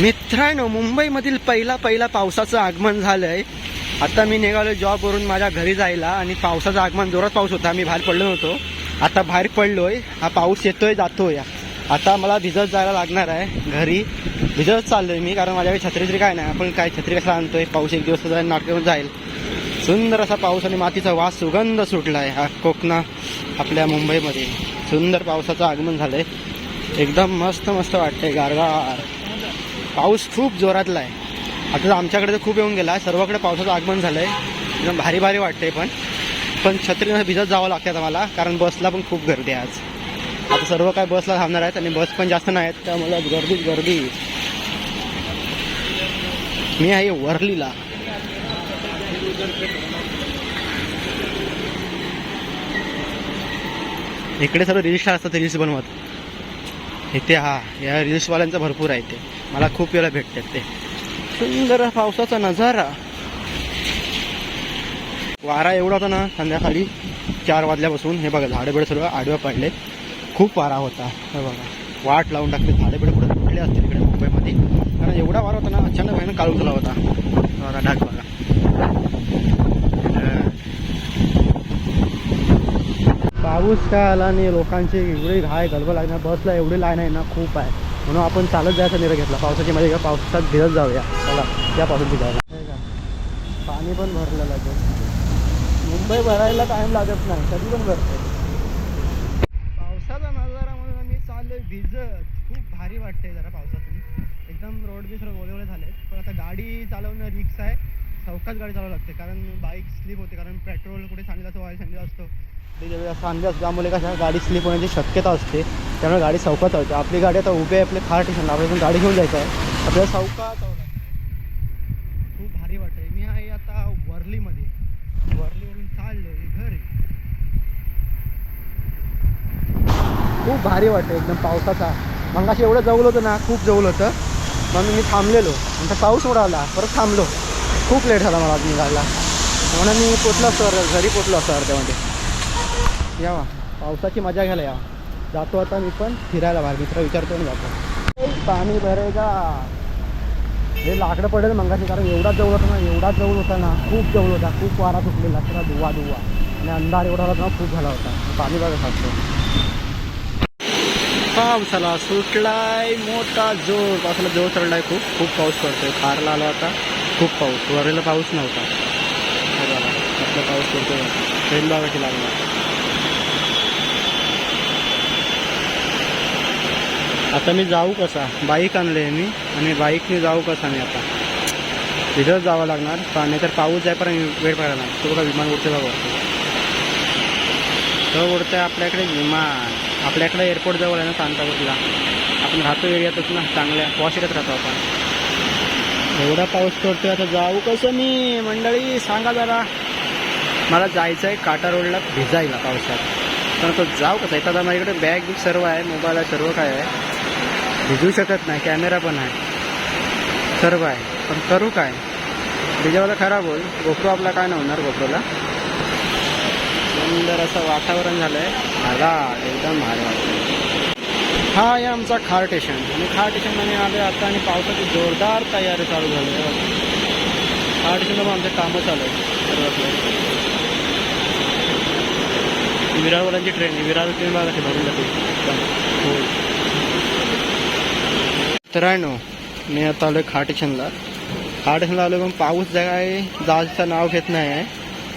मित्रांनो मुंबईमधील पहिला पहिला पावसाचं आगमन झालंय. आता मी निघालो जॉबवरून माझ्या घरी जायला आणि पावसाचं आगमन जोरात पाऊस होता मी बाहेर पडलो नव्हतो. आता बाहेर पडलोय हा पाऊस येतोय जातोय. आता मला भिजत जायला लागणार आहे घरी. भिजत चाललोय मी कारण माझ्याकडे छत्री तरी काय नाही आपण काय छत्री कसा आणतोय पाऊस एक दिवस जाईल नाटकून जाईल. सुंदर असा पाऊस आणि मातीचा वास सुगंध सुटला आहे हा कोकणा आपल्या मुंबईमध्ये. सुंदर पावसाचं आगमन झालंय. एकदम मस्त मस्त वाटतंय गारगार. पाऊस खूप जोरातला आहे आता आमच्याकडे तर खूप येऊन गेला. सर्वकडे पावसाचं आगमन झालं आहे एकदम भारी भारी वाटतंय पण. पण छत्रीनं भिजत जावं लागतं आता मला कारण बसला पण खूप गर्दी आहे आज. आता सर्व काय बसला थांबणार आहेत आणि बस पण जास्त नाही आहेत त्यामुळे गर्दीच गर्दी. मी आहे वरलीला. इकडे सर्व रिल्स असतात रिल्स बनवत. इथे हा या रिल्सवाल्यांचा भरपूर आहे ते मला खूप वेळा भेटतात ते. सुंदर पावसाचा नजारा. वारा एवढा होता ना संध्याकाळी चार वाजल्यापासून हे बघा झाडे सर्व आडव्या पडले. खूप वारा होता. हे बघा वाट लावून टाकले झाडे कुठे पडले असतील इकडे मुंबईमध्ये. कारण एवढा वारा होता ना अचानक भयानक काळू झाला होता. बघा ढाक बघा. पाऊस काय आला आणि लोकांची एवढी घाय गलबल आहे ना बसला एवढी लाईन आहे ना खूप आहे. म्हणून आपण चालत जायचा निर्णय घेतला. पावसाची मध्ये का पावसात भिजत जाऊया. चला या पावसात भिजायला पाणी पण भरलेलं लागेल. मुंबई भरायला टाइम लागत नाही कधी पण भरते. पावसाचा नजारा म्हणून आम्ही चाललोय भिजत. खूप भारी वाटतंय जरा पावसातून. एकदम रोड बी सर्व ओले झाले पण आता गाडी चालवणं रिक्स आहे. चौकात गाडी चालवावी लागते. कारण बाईक स्लिप होते. कारण पेट्रोल कुठे सांगितलं ऑइल सांगितलं असतो. ते ज्यावेळी असं कशा गाडी स्लिप होण्याची शक्यता असते. त्यामुळे गाडी चौकात चालते. आपली गाडी आता उभी आहे आपले फार ठिकाण आपल्याला पण गाडी घेऊन जायचं आहे. आपल्याला चौकात खूप भारी वाटते मी आहे आता वर्लीमध्ये. वर्लीवरून चाललोय घर. खूप भारी वाटतं एकदम पावसाचा. मग एवढं जवळ होतं ना खूप जवळ होतं. म्हणून मी थांबलेलो. नंतर पाऊस उडाला. परत थांबलो. खूप लेट झाला मला आज निघायला म्हणून मी पोचलो असतो घरी पोचलो असतो अर्ध्यामध्ये यावा पावसाची मजा घ्यायला यावा जातो आता मी पण. फिरायला बाहेर मित्र विचारतो आणि जातो. पाणी भरेगा. हे लाकडं पडेल मंगाशी कारण एवढा जवळ होता ना एवढा जवळ होता ना खूप जवळ होता. खूप वारा सुटलेला सगळा दुवा दुवा आणि अंधार एवढा होता ना खूप झाला होता. पाणी बघा सांगतो. पावसाला सुटलाय मोठा जोर. पावसाला जोर चढलाय खूप. खूप पाऊस पडतोय. खारला आला होता खूप पाऊस. वरेला पाऊस नव्हता. आपला पाऊस पडतोय. ट्रेन बघायची लागला. आता मी जाऊ कसा? बाईक आणले मी आणि बाईकने जाऊ कसा मी आता? तिथंच जावं लागणार. नाहीतर पाऊस जायपर्यंत वेळ पडायला नाही तो बघा विमान उडते बघा तो उडतंय आपल्याकडे विमान. आपल्याकडे एअरपोर्ट जवळ आहे ना सांतापूरला आपण राहतो एरियातच ना चांगल्या. पॉश एरियात राहतो आपण. एवढा पाऊस पडतोय आता जाऊ कसं मी? मंडळी सांगा जरा. मला जायचं आहे काटा रोडला भिजायला पावसात. पण तो जाऊ कसं? येतात माझ्याकडे बॅग सर्व आहे मोबाईल आहे सर्व काय आहे. भिजू शकत नाही कॅमेरा पण आहे. सर्व आहे. पण करू काय? त्याच्यावाला खराब होईल. गोप्रो आपला काय नाही होणार गोप्रोला सुंदर असं वातावरण झालं आहे आला एकदम भारी वाटतं हा आहे आमचा खार स्टेशन आणि खार स्टेशनला आम्ही आलो आता आणि पावसाची जोरदार तयारी चालू झाली आहे. खार स्टेशनला पण आमचे कामं चालू आहेत. सर्व विरारवाल्यांची ट्रेन आहे विरार ट्रेन बघा भरून जाते. हो. मित्रांनो मी आता आलो खार स्टेशनला आलो पण पाऊस काय जायचं नाव घेत नाही आहे.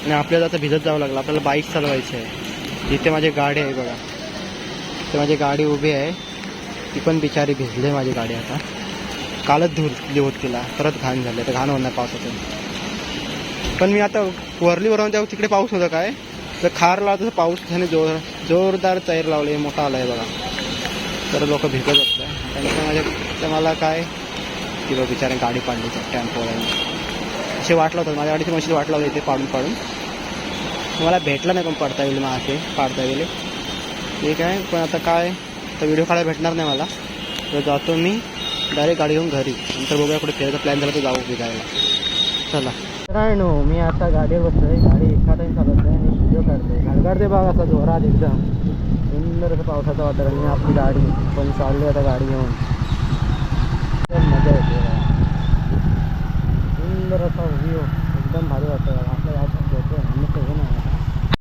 आणि आपल्याला आता भिजत जावं लागलं आपल्याला बाईक चालवायची आहे. इथे माझी गाडी आहे बघा. इथे माझी गाडी उभी आहे. ती पण बिचारी भिजली माझी गाडी आता. कालच धुरली होत तिला परत घाण झाले. तर घाण होणार पावसातून पण मी आता वरलीवरून जाऊ तिकडे पाऊस होता काय? तर खारला तसं पाऊस त्याने जोर जोरदार तैर लावले मोठा आलाय बघा. तर लोक भिजत असतात त्यांचं माझ्या तर मला काय? की बघ बिचारे गाडी पाडली टेम्पोवाल्याने असे वाटलं होतं माझ्या गाडीची मशीन वाटलं होतं इथे पाडून पाडून. मला भेटलं नाही पण पडता येईल मग असे पाडता येईल. ठीक आहे पण आता काय? तर व्हिडिओ काढायला भेटणार नाही मला. तर जातो मी डायरेक्ट गाडी घेऊन घरी. नंतर बघूया कुठे फिरायचा प्लॅन झाला तर जाऊ फिरायला. चला. रायनो मी आता गाडीवर बसतोय गाडी एका चालत आहे आणि व्हिडिओ काढतोय. घालगाडते बघ असा जोरात एकदम. सुंदर असं पावसाचं वातावरण आणि आपली गाडी. पण चालली आता गाडी घेऊन तर मजा येते असा